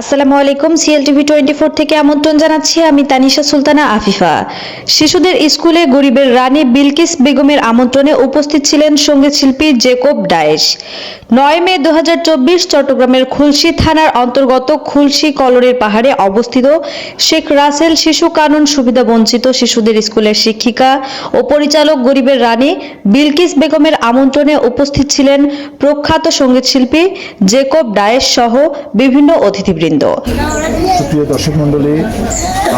আসসালামু আলাইকুম CLTV twenty four থেকে আমন্ত্রণ জানাচ্ছি আমি তানিশা সুলতানা আফিফা। শিশুদের স্কুলে গরিবের রানী বিলকিস বেগমের আমন্ত্রণে উপস্থিত ছিলেন সংগীত শিল্পী জেকব ডায়েশ। নয় মে দুহাজার চব্বিশ চট্টগ্রামের খুলশি থানার অন্তর্গত খুলশি কলরের পাহাড়ে অবস্থিত শেখ রাসেল শিশু কানুন সুবিধা বঞ্চিত শিশুদের স্কুলের শিক্ষিকা ও পরিচালক গরিবের রানী বিলকিস বেগমের আমন্ত্রণে উপস্থিত ছিলেন প্রখ্যাত সংগীত শিল্পী জেকব ডায়েশ সহ বিভিন্ন অতিথিবৃন্দ। সুপ্রিয় দর্শক মণ্ডলী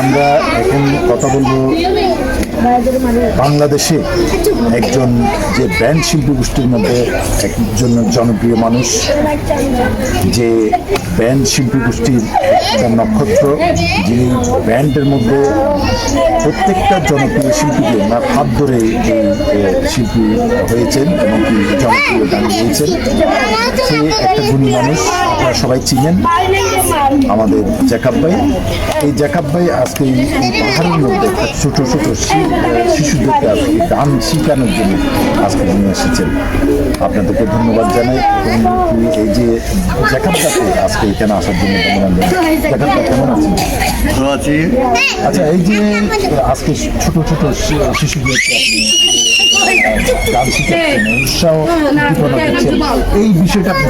আমরা এখন কথা বলব বাংলাদেশে একজন যে ব্যান্ড শিল্পী গোষ্ঠীর মধ্যে একজন জনপ্রিয় মানুষ, যে ব্যান্ড শিল্পী গোষ্ঠীর একটা নক্ষত্র, যিনি ব্যান্ডের মধ্যে প্রত্যেকটা জনপ্রিয় শিল্পীকে ওনার হাত ধরে এই শিল্পী হয়েছেন এবং কি জনপ্রিয় গান গেয়েছেন। সে একটা গুণী মানুষ, আপনারা সবাই চিনেন আমাদের জ্যাকাব ভাই। এই জ্যাকাব ভাই আজকে এই পাহাড়ের মধ্যে ছোট ছোট শি- শিশুদেরকে আজকে গান শেখানোর জন্য আজকে নিয়ে এসেছেন আপনাদেরকে ধন্যবাদ জানাই এই যে জ্যাকাব ভাইকে আজকে এখানে আসার জন্য ধন্যবাদ কেমন আছেন আছি। আচ্ছা এই যে আজকে ছোট ছোট শিশুদেরকে আপনি গান শিখাচ্ছেন উৎসাহ উদ্দীপনা দিচ্ছেন। এই বিষয়টা আপনি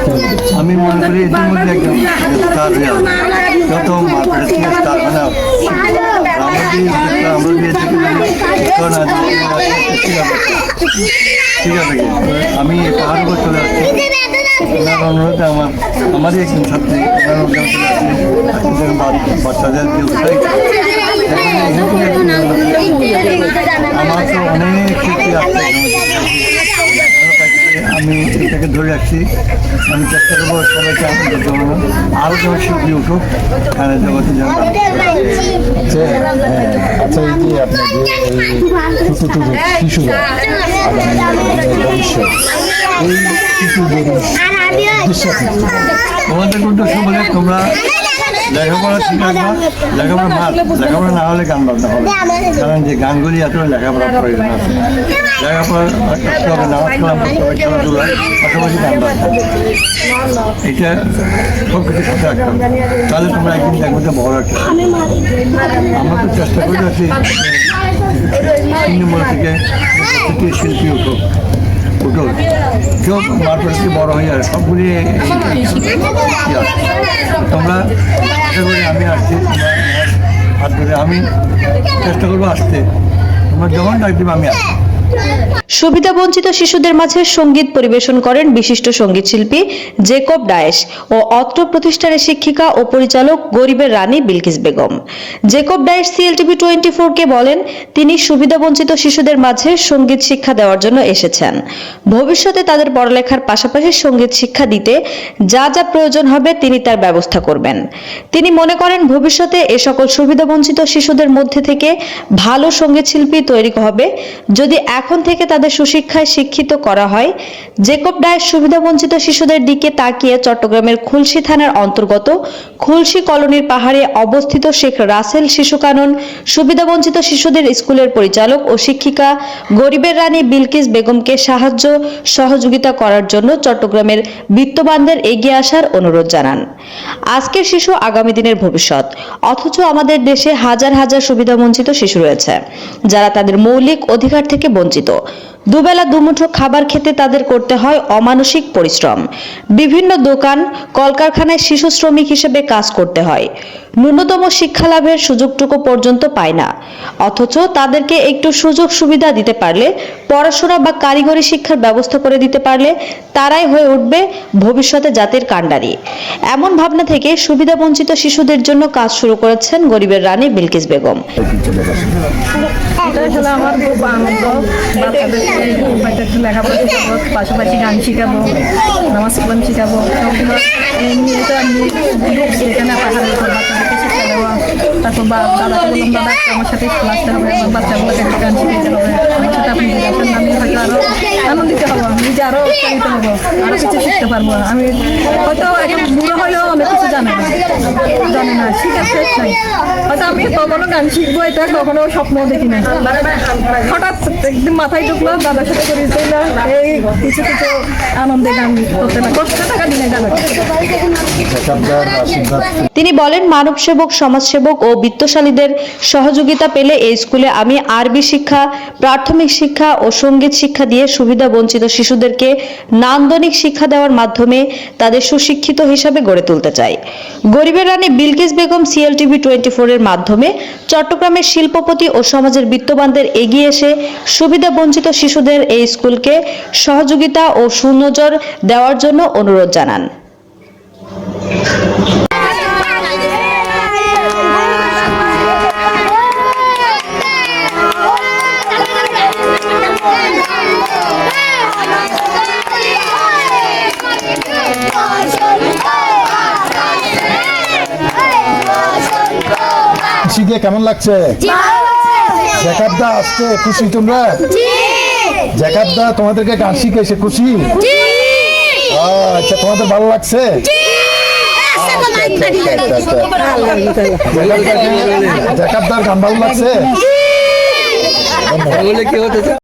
আমি মনে করি এটির মধ্যে একজন যত থেকে স্টার মানে আমরা যে আমরা দিয়ে থেকে কারণ আজ ঠিক আছে ঠিক আছে কি? আমি পাহাড় উপর চলে আসছি ওনার অনুরোধে আমার আমারই একজন ছাত্রী ওনার অনুরোধে চলে আসছি একজন বা- বাচ্চাদের যে উৎসাহিত আমার তো অনেক ক্ষেত্রে আসছে এটাকে ধরে রাখছি। আমি চেষ্টা করব সবাইকে আনন্দ জমানো আরও যেমন শিল্পী উঠুক গানের জগতে যেন আচ্ছা আচ্ছা এই যে আপনার যে এই ছোট ছোট শিশুরা আগামী দিনের ভবিষ্যৎ। এই শিশুদের উদ্দেশ্যে আপনি কি বলবেন? তোমাদের কিন্তু সবাই তোমরা লেখাপড়া ঠিক আছে লেখাপড়া মার লেখাপড়া না হলে গান বাজনা হবে। কারণ যে গানগুলি এত লেখাপড়ার প্রয়োজন আছে। লেখাপড়া করতে হবে নামাজ কালাম করতে হবে খেলাধুলা পাশাপাশি গান বাজনা এটা সব কিছু সাথে রাখতে হবে তাহলে তোমরা একদিন দেখবে যে বড় একটা আমরা তো চেষ্টা করে আছি। তিন নম্বর থেকে তৃতীয় শিল্পী উঠো উঠো। কেউ মারপেট বড় হয়ে যাবে সবগুলি। তোমরা করে আমি আসছি হাত ধরে আমি চেষ্টা করব আসতে। তোমরা যখন ডাক দিবে আমি আসব। সুবিধা বঞ্চিত শিশুদের মাঝে সংগীত পরিবেশন করেন বিশিষ্ট সংগীত শিল্পী জেকব ডায়েশ ও অত্র প্রতিষ্ঠানের শিক্ষিকা ও পরিচালক গরিবের রানী Bilkis Begum. Jacob Dias CLTV twenty কে বলেন, তিনি সুবিধা বঞ্চিত শিশুদের মাঝে সংগীত শিক্ষা দেওয়ার জন্য এসেছেন। ভবিষ্যতে তাদের পড়ালেখার পাশাপাশি সংগীত শিক্ষা দিতে যা যা প্রয়োজন হবে তিনি তার ব্যবস্থা করবেন। তিনি মনে করেন, ভবিষ্যতে এ সকল সুবিধা বঞ্চিত শিশুদের মধ্যে থেকে ভালো সংগীত শিল্পী তৈরি হবে। যদি এখন থেকে তাদের সুশিক্ষায় শিক্ষিত করা হয়। জেকব ডায়ের সুবিধাবঞ্চিত শিশুদের দিকে তাকিয়ে চট্টগ্রামের খুলশি থানার অন্তর্গত খুলশি কলোনির পাহাড়ে অবস্থিত শেখ রাসেল শিশু কানন, সুবিধাবঞ্চিত শিশুদের স্কুলের পরিচালক ও শিক্ষিকা গরিবের রানী বিলকিস বেগমকে সাহায্য সহযোগিতা করার জন্য চট্টগ্রামের বিত্তবানদের এগিয়ে আসার অনুরোধ জানান। আজকের শিশু আগামী দিনের ভবিষ্যৎ, অথচ আমাদের দেশে হাজার হাজার সুবিধাবঞ্চিত শিশু রয়েছে, যারা তাদের মৌলিক অধিকার থেকে বঞ্চিত দুবেলা দুমুঠো খাবার খেতে তাদের করতে হয় অমানসিক পরিশ্রম। বিভিন্ন দোকান, কলকারখানায় শিশু শ্রমিক হিসেবে কাজ করতে হয়। ন্যূনতম শিক্ষা লাভের সুযোগটুকু পর্যন্ত পায় না। অথচ তাদেরকে একটু সুযোগ সুবিধা দিতে পারলে, পড়াশোনা বা কারিগরি শিক্ষার ব্যবস্থা করে দিতে পারলে তারাই হয়ে উঠবে ভবিষ্যতে জাতির কাণ্ডারি। এমন ভাবনা থেকে সুবিধাবঞ্চিত শিশুদের জন্য কাজ শুরু করেছেন গরিবের রানী বিলকিস বেগম। এটা আসলে আমার খুব আনন্দ। বাচ্চাদেরকে বাচ্চা একটু লেখাপড়া শেখাবো পাশাপাশি গান শেখাবো, নামাজ কালাম শেখাবো। নিয়ে তো আমি পাহাড়ের উপর বাচ্চাদেরকে শিক্ষা দেবো তারপর বা দাদাকে বললাম দাদা আমার সাথে একটু আসতে হবে, আমার বাচ্চাগুলোকে গান শিখাতে হবে। আমার সাথে আপনি আসেন আমি হয়তো আরও আনন্দিত হব নিজে আরও উৎসাহিত হব আরও কিছু শিখতে পারব। আমি হয়তো এখন বুড়ো হলেও অনেক কিছু জানে না। জানে না শিখার শেষ হয়তো আমি কখনো গান শিখব, এটা কখনো স্বপ্ন দেখি না হঠাৎ একদিন মাথায় ঢুকলো, দাদার সাথে এই কিছু কিছু আনন্দে গান করতে না টাকা দিনে তিনি বলেন মানব সেবক সমাজসেবক ও বিত্তশালীদের সহযোগিতা পেলে এই স্কুলে আমি আরবি শিক্ষা, প্রাথমিক শিক্ষা ও সংগীত শিক্ষা দিয়ে সুবিধা বঞ্চিত শিশুদেরকে নান্দনিক শিক্ষা দেওয়ার মাধ্যমে তাদের সুশিক্ষিত হিসাবে গড়ে তুলতে চাই। গরিবের রানী Bilkis Begum CL CLTV twenty ফোরের মাধ্যমে চট্টগ্রামের শিল্পপতি ও সমাজের বিত্তবানদের এগিয়ে এসে সুবিধা বঞ্চিত শিশুদের এই স্কুলকে সহযোগিতা ও সুনজর দেওয়ার জন্য অনুরোধ জানান। শিখে কেমন লাগছে? জ্যাকাবদা আসতে খুশি তোমরা? জ্যাকাবদা তোমাদেরকে গান শিখেছে এসে খুশি আচ্ছা তোমাদের ভালো লাগছে? জ্যাকাবদার গান ভালো লাগছে? কি হতে